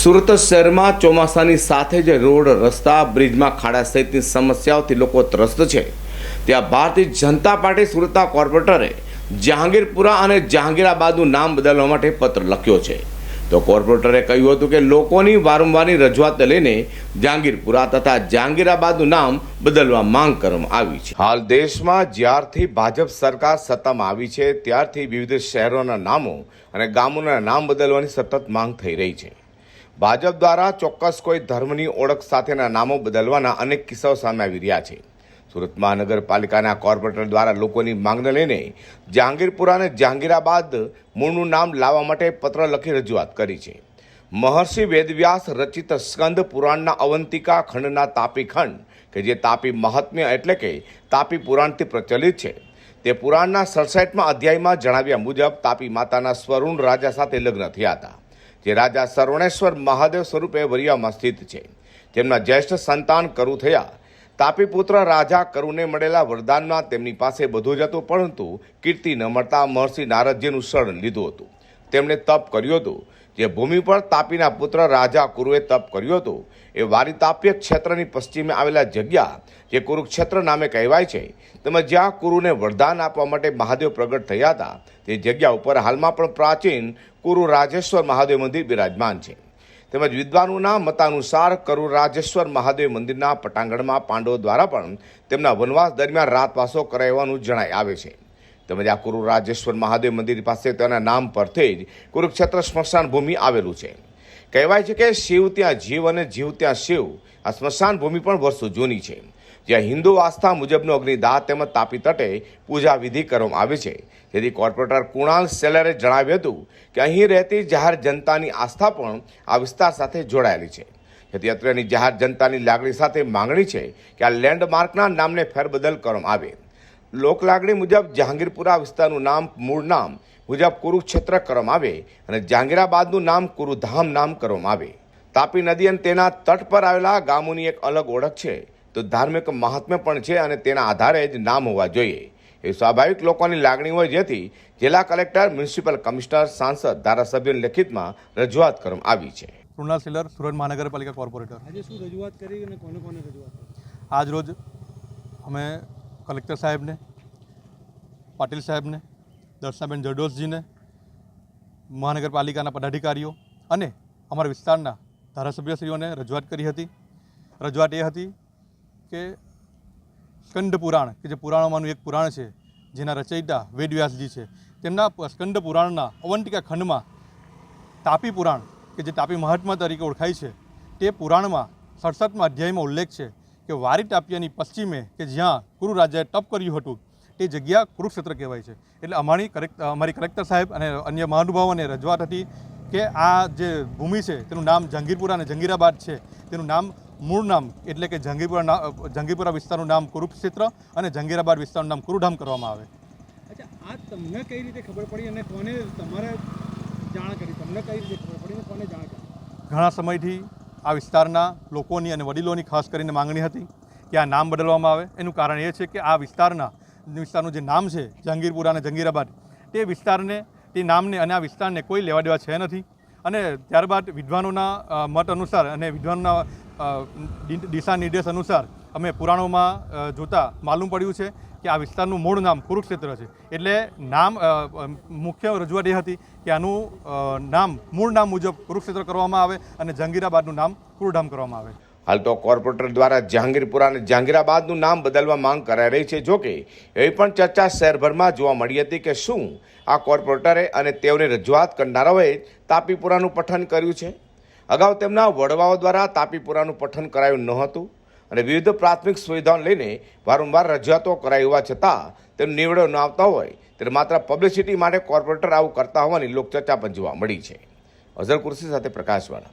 સુરત શહેરમાં ચોમાસાની સાથે જ રોડ, રસ્તા, બ્રિજમાં ખાડા સહિતની સમસ્યાઓથી લોકો ત્રસ્ત છે. ત્યાં ભારતીય જનતા પાર્ટી સુરતના કોર્પોરેટરે જહાંગીરપુરા અને જહાંગીરાબાદનું નામ બદલવા માટે પત્ર લખ્યો છે. તો કોર્પોરેટરે કહ્યું હતું કે લોકોની વારંવારની રજૂઆત લઈને જહાંગીરપુરા તથા જહાંગીરાબાદનું નામ બદલવા માંગ કરવામાં આવી છે. હાલ દેશમાં જ્યારથી ભાજપ સરકાર સત્તામાં આવી છે, ત્યારથી વિવિધ શહેરોના નામો અને ગામોના નામ બદલવાની સતત માંગ થઈ રહી છે. ભાજપ દ્વારા ચોક્કસ કોઈ ધર્મની ઓળખ સાથેના નામો બદલવાના અનેક કિસ્સાઓ સામે આવી રહ્યા છે. સુરત મહાનગરપાલિકાના કોર્પોરેટર દ્વારા લોકોની માંગને લઈને જહાંગીરપુરા અને જહાંગીરાબાદ મૂળનું નામ લાવવા માટે પત્ર લખી રજૂઆત કરી છે. મહર્ષિ વેદવ્યાસ રચિત સ્કંદ પુરાણના અવંતિકા ખંડના તાપી ખંડ, કે જે તાપી મહાત્મ્ય એટલે કે તાપી પુરાણથી પ્રચલિત છે. તે પુરાણના સડસઠમાં અધ્યાયમાં જણાવ્યા મુજબ તાપી માતાના સ્વરૂણ રાજા સાથે લગ્ન થયા હતા. જે રાજા સર્વણેશ્વર મહાદેવ સ્વરૂપે વરિયામાં સ્થિત છે. તેમના જ્યેષ્ઠ સંતાન કરુ થયા. તાપી પુત્ર રાજા કરુને મળેલા વરદાનમાં તેમની પાસે બધું જ હતું, પરંતુ કીર્તિ ન મળતા મહર્ષિ નારદજીનું શરણ લીધું હતું. તેમણે તપ કર્યું હતું. જે ભૂમિ પર તાપીના પુત્ર રાજા કુરુએ તપ કર્યું હતું. એ વારિતાપ્ય ક્ષેત્રની પશ્ચિમે આવેલા જગ્યા, જે કુરુક્ષેત્ર નામે કહેવાય છે તેમજ જ્યાં કુરુને વરદાન આપવા માટે મહાદેવ પ્રગટ થયા હતા, તે જગ્યા ઉપર હાલમાં પણ પ્રાચીન કુરુ રાજેશ્વર મહાદેવ મંદિર બિરાજમાન છે. તેમજ વિદ્વાનોના મતાનુસાર કરુ રાજેશ્વર મહાદેવ મંદિરના પટાંગણમાં પાંડવો દ્વારા પણ તેમના વનવાસ દરમિયાન રાતવાસો કરાવવાનું જણાય આવે છે. તેમજ આ કુરુ રાજેશ્વર મહાદેવ મંદિર પાસે તેના નામ પરથી જ કુરુક્ષેત્ર સ્મશાન ભૂમિ આવેલું છે. કહેવાય છે કે શિવ ત્યાં જીવ અને જીવ ત્યાં શિવ, આ સ્મશાન ભૂમિ પણ વર્ષો જૂની છે. જ્યાં હિન્દુ આસ્થા મુજબનો અગ્નિદાહ તેમજ તાપી તટે પૂજા વિધિ કરવામાં આવે છે. જેથી કોર્પોરેટર કુણાલ સેલરે જણાવ્યું હતું કે અહીં રહેતી જાહેર જનતાની આસ્થા પણ આ વિસ્તાર સાથે જોડાયેલી છે. જેથી અત્રેની જાહેર જનતાની લાગણી સાથે માંગણી છે કે આ લેન્ડમાર્કના નામને ફેરબદલ કરવામાં આવે. લોકલાગણી મુજબ જહાંગીરપુરા વિસ્તારનું નામ મૂળ નામ મુજબ કુરુક્ષેત્ર કરવામાં આવે અને જહાંગીરાબાદનું નામ કુરુધામ નામ કરવામાં આવે. તાપી નદી અને તેના તટ પર આવેલા ગામોની એક અલગ ઓળખ છે. તો ધાર્મિક મહાત્મ્ય પણ છે અને તેના આધારે જ નામ હોવા જોઈએ. એ સ્વાભાવિક લોકોની લાગણી હોય જેથી જિલ્લા કલેક્ટર મ્યુનિસિપલ કમિશનર સાંસદ ધારાસભ્યની લેખિતમાં રજૂઆત કરવામાં આવી છે. કૃણાલ સિલર સુરત મહાનગરપાલિકા કોર્પોરેટર. આજે શું રજૂઆત કરી અને કોને કોને રજૂઆત કરી? આજ રોજ અમે કલેક્ટર સાહેબને પાટીલ સાહેબને દર્શનાબેન જરડોસજીને મહાનગરપાલિકાના પદાધિકારીઓ અને અમારા વિસ્તારના ધારાસભ્યશ્રીઓને રજૂઆત કરી હતી. રજૂઆત એ હતી કે સ્કંદ પુરાણ, કે જે પુરાણોમાંનું એક પુરાણ છે, જેના રચયિતા વેદવ્યાસજી છે, તેમના સ્કંદ પુરાણના અવંતિકા ખંડમાં તાપી પુરાણ, કે જે તાપી મહાત્મા તરીકે ઓળખાય છે, તે પુરાણમાં સડસઠમાં અધ્યાયમાં ઉલ્લેખ છે કે વારી તાપિયાની પશ્ચિમે, કે જ્યાં કુરુ રાજાએ તપ કર્યું હતું તે જગ્યા કુરુક્ષેત્ર કહેવાય છે. એટલે અમારી કરેક્ટ અમારી કલેક્ટર સાહેબ અને અન્ય મહાનુભાવોને રજૂઆત હતી કે આ જે ભૂમિ છે તેનું નામ જહાંગીરપુરા અને જંગીરાબાદ છે. તેનું નામ મૂળ નામ એટલે કે જહાંગીરપુરા જહાંગીરપુરા વિસ્તારનું નામ કુરુક્ષેત્ર અને જંગીરાબાદ વિસ્તારનું નામ કુરુધામ કરવામાં આવે. અચ્છા આ તમને કઈ રીતે ખબર પડી અને કોને તમારે જાણ કરી? તમને કઈ રીતે ખબર પડી અને કોને જાણ કરી? ઘણા સમયથી આ વિસ્તારના લોકોની અને વડીલોની ખાસ કરીને માંગણી હતી કે આ નામ બદલવામાં આવે. એનું કારણ એ છે કે આ વિસ્તારના વિસ્તારનું જે નામ છે, જહાંગીરપુરા અને જંગીરાબાદ તે વિસ્તારને, તે નામને અને આ વિસ્તારને કોઈ લેવા દેવા છે નથી. અને ત્યારબાદ વિદ્વાનોના મત અનુસાર અને વિદ્વાનોના દિશા નિર્દેશ અનુસાર અમે પુરાણોમાં જોતાં માલુમ પડ્યું છે કે આ વિસ્તારનું મૂળ નામ કુરુક્ષેત્ર છે. એટલે નામ મુખ્ય રજૂઆત એ હતી કે આનું નામ, મૂળ નામ મુજબ કુરુક્ષેત્ર કરવામાં આવે અને જંગીરાબાદનું નામ કુરુધામ કરવામાં આવે. હાલ તો કોર્પોરેટર દ્વારા જહાંગીરપુરા અને જહાંગીરાબાદનું નામ બદલવા માંગ કરાઈ રહી છે. જોકે એવી પણ ચર્ચા શહેરભરમાં જોવા મળી હતી કે શું આ કોર્પોરેટરે અને તેઓને રજૂઆત કરનારાઓએ તાપીપુરાનું પઠન કર્યું છે? અગાઉ તેમના વડવાઓ દ્વારા તાપીપુરાનું પઠન કરાયું નહોતું અને વિવિધ પ્રાથમિક સુવિધાઓ લઈને વારંવાર રજૂઆતો કરાઈ હોવા છતાં તેનો નિવડો ન આવતા હોય ત્યારે માત્ર પબ્લિસિટી માટે કોર્પોરેટર આવું કરતા હોવાની લોકચર્ચા પણ જોવા મળી છે. અઝર કુર્સી સાથે પ્રકાશવાળા.